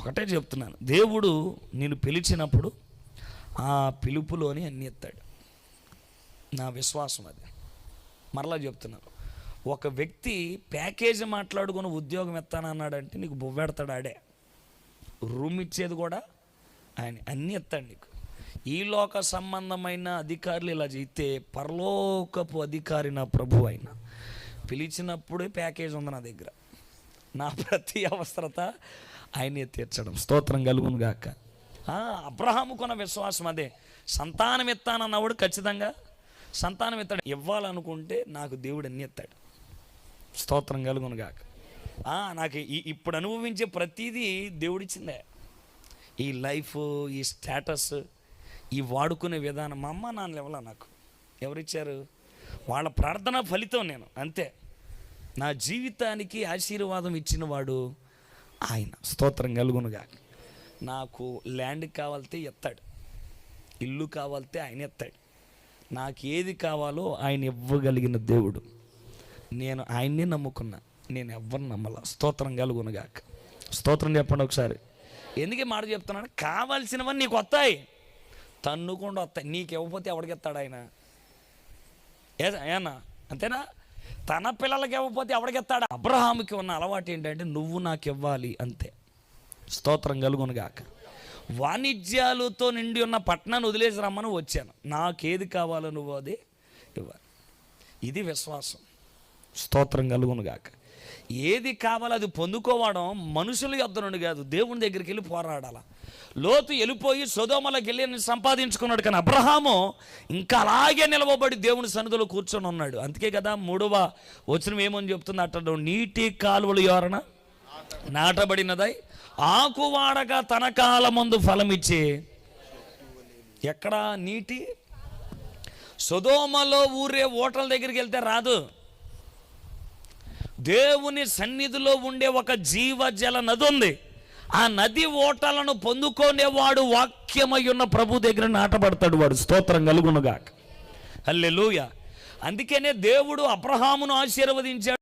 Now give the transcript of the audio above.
ఒకటే చెప్తున్నాను. దేవుడు నేను పిలిచినప్పుడు ఆ పిలుపులోని అన్ని ఎత్తాడు. నా విశ్వాసం అది. మరలా చెప్తున్నాను. ఒక వ్యక్తి ప్యాకేజీ మాట్లాడుకుని ఉద్యోగం ఎత్తానన్నాడంటే నీకు బొవ్వెడతాడు ఆడే. రూమ్ ఇచ్చేది కూడా ఆయన అన్నీ ఎత్తాడు నీకు. ఈ లోక సంబంధమైన అధికారులు ఇలా చేస్తే పరలోకపు అధికారి నా ప్రభు అయిన పిలిచినప్పుడే ప్యాకేజ్ ఉంది నా దగ్గర. నా ప్రతి అవసరత ఆయనే తీర్చడం. స్తోత్రం కలుగును గాక. ఆ, అబ్రహాముకున్న విశ్వాసం అదే. సంతానం ఎత్తానన్నవాడు ఖచ్చితంగా సంతానం ఎత్తాడు. ఇవ్వాలనుకుంటే నాకు దేవుడు అన్ని ఎత్తాడు. స్తోత్రం కలుగును గాక. నాకు ఈ ఇప్పుడు అనుభవించే ప్రతిదీ దేవుడిచ్చిందే. ఈ లైఫ్ ఈ స్టేటస్ ఈ వాడుకునే విధానం మా అమ్మ నాన్న ఇవ్వాల నాకు. ఎవరిచ్చారు? వాళ్ళ ప్రార్థన ఫలితం నేను అంతే. నా జీవితానికి ఆశీర్వాదం ఇచ్చిన వాడు ఆయన స్తోత్రం కలుగునుగా. నాకు ల్యాండ్ కావాలితే ఎత్తాడు. ఇల్లు కావాలితే ఆయన ఎత్తాడు. నాకు ఏది కావాలో ఆయన ఇవ్వగలిగిన దేవుడు. నేను ఆయన్నే నమ్ముకున్నా. నేను ఎవరిని నమ్మల. స్తోత్రం కలుగునుగాక. స్తోత్రం చెప్పండి ఒకసారి. ఎందుకే మాట చెప్తున్నాను? కావాల్సినవన్నీ నీకు వస్తాయి. తన్నుకుండా వస్తాయి. నీకు ఇవ్వకపోతే ఎవడికి ఎత్తాడు ఆయన? ఏనా? అంతేనా? తన పిల్లలకి ఇవ్వకపోతే ఎవడికి అబ్రహాముకి ఉన్న అలవాటు ఏంటంటే నువ్వు నాకు ఇవ్వాలి అంతే. స్తోత్రం కలుగునుగాక. వాణిజ్యాలతో నిండి ఉన్న పట్టణాన్ని వదిలేసి రమ్మని వచ్చాను. నాకేది కావాలో నువ్వు అది ఇవ్వాలి. ఇది విశ్వాసం. స్తోత్రం కలుగునుగాక. ఏది కావాలో అది పొందుకోవడం మనుషుల యొద్ద నుండి కాదు దేవుని దగ్గరికి వెళ్ళి పోరాడాల. లోతు వెళ్ళిపోయి సొదోమలకు వెళ్ళి నేను సంపాదించుకున్నాడు కానీ అబ్రహాము ఇంకా అలాగే నిలవబడి దేవుని సన్నిధిలో కూర్చొని ఉన్నాడు. అందుకే కదా మూడవ వచనం ఏమని చెప్తుంది? అట్టడం నీటి కాలువలు ఎవరన నాటబడినదై ఆకు వాడక తన కాలమందు ఫలమిచ్చే. ఎక్కడ నీటి? సుధోమలో ఊరే ఓటల దగ్గరికి వెళ్తే రాదు. దేవుని సన్నిధిలో ఉండే ఒక జీవజల నది ఉంది. ఆ నది ఓటలను పొందుకునేవాడు వాక్యమై ఉన్న ప్రభు దగ్గర నాటబడతాడు వాడు. స్తోత్రం కలుగునుగాక అల్లెలూయ అందుకనే దేవుడు అబ్రహామును ఆశీర్వదించాడు.